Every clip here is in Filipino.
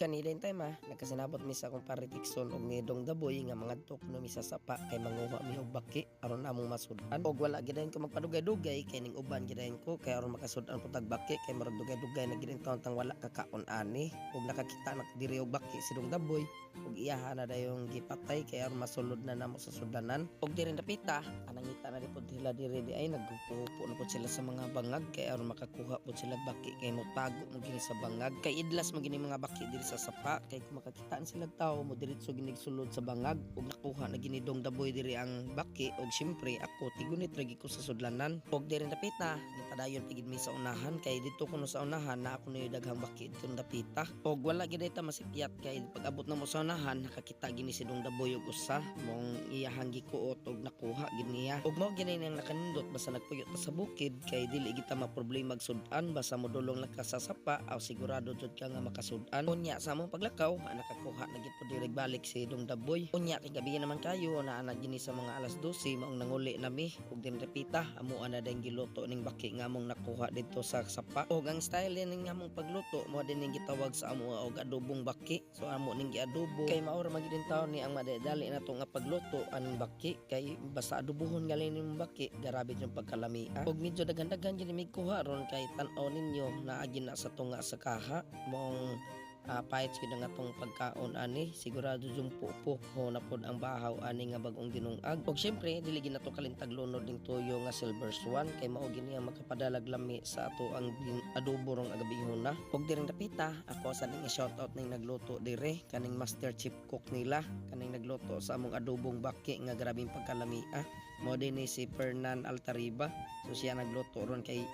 Kanila yung time ha, nagkasinabot mi sa akong paritikson og nidong daboy nga mga tok no mi sa sapa kay manguha mi og baki aron among masudan. Og wala gidayon ko magpadugay-dugay kay ning uban gidayon ko kay aron makasudan po tag kay murag dugay-dugay na gidayon taon tang wala kakaon ani. Og nakakita nak diri og baki sidong daboy og iyaha na dayong gipatay kay aron masulod na namo sa sudanan. Og diri napita, anangita na dipod sila diri di ay nagpupo na po sila sa mga bangag kay aron makakuha po sila baki kay mo tago mo gini sa bangag kay idlas mo gini mga baki diri sa sapa kay kung makakitaan sila tao mo diretso ginig sulod sa bangag ug nakuha na ginidong daboy diri ang baki og syempre ako tigunit ragi ko sa sudlanan. Og diri napita nipadayon pigid mi sa unahan kay dito kuno sa unahan na ako na daghang baki dito napita og wala gid ta masipyat kay pag abot na mo sa unahan nakakita gini sidong daboy og usa. Mong iyahang gikuot og nakuha giniya og mao gini nang nakanindot basta nagpuyot pa sa bukid kay dili kita maproblema magsudan basta modulong lang ka sa sapa aw sigurado jud ka nga makasudan. Unya sa among paglakaw ah, nakakuha na gid direk balik si dong daboy. Unya kay gabi naman kayo na ana gini sa mga alas 12 maong nanguli nami ug din repita amo ana dayong giluto ning baki nga among nakuha dito sa sapa. Og ang style ning among pagluto mo din ning gitawag sa amo og adobong baki. So amo ning giadobo. Kay maura magidin taon ni ang madadali na to pagluto aning baki. Kay basta adobohon galing ning baki grabe yung pagkalamia og medyo daghan-daghan gyud mi kuha ron kay tan-aw ninyo na agi na sa tunga sa kaha. Mong uh, pahit gyud nga tong pagkaon ani. Sigurado yung pupo ho na pod ang bahaw ani nga bagong dinungag. Og syempre dili gid nato kalintag lunod ning tuyo nga silver swan. Kay mao gini ang makapadalag lami sa ato ang din- adobo rong agabihon na og diring napita ako sa ning shoutout ning nagluto dire. Kaning master chef cook nila. Kaning nagluto sa among adobong baki nga grabing pagkalamia mo din ni si Fernan Altariba. So siya nagluto ron kay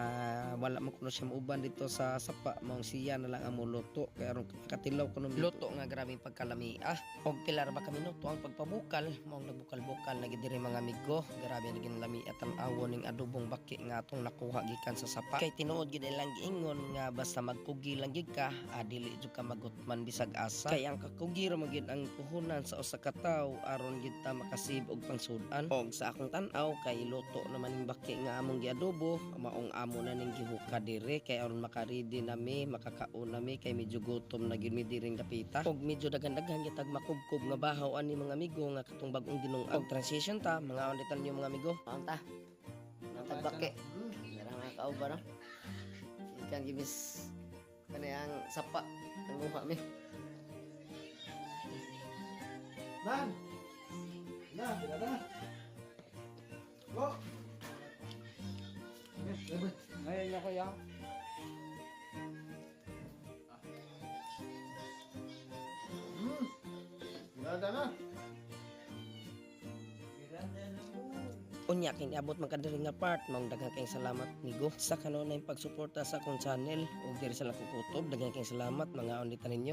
ah, wala mo kuno siya mauban dito sa sapa. Mong siya na lang ang muluto kay aron katilaw kuno luto nga grabing pagkalamia og pilar ba kami nuto ang pagpabukal. Mong nagbukal-bukal na gid diri mga amigo. Grabe na ginlami at ang awon ning adobong baki nga atong nakuha gikan sa sapa. Kay tinuod gid lang giingon nga basta magkugi lang gid ka. Ah, dili jud ka magutman bisag asa. Kay ang kakugi ra magid ang puhunan sa usa ka tawo aron gid ta makasib og pangsudan. Og sa akong tan-aw kay luto naman ning baki nga among giadobo maong amo na ning gihuka dire kay aron makaridi nami makakaon nami kay medyo gutom na gid mi diring kapita og medyo daghan-daghan gitag makubkob nga bahaw ani mga amigo nga katong bagong ginung og transition ta mga onditan niyo mga amigo maon ta Natag baki Dara nga kauba no ikan gibis kani ang sapa ang muha mi Nan! Nan, tira na! Go! Yes, sabi. Ngayon na kaya. Tira na. Unya kini abot man kadiri nga part. Mong daghang kayong salamat migo sa kanunay pagsuporta sa akong channel. Ug diri sa lakong kutob daghang kayong salamat. Mga onditan ninyo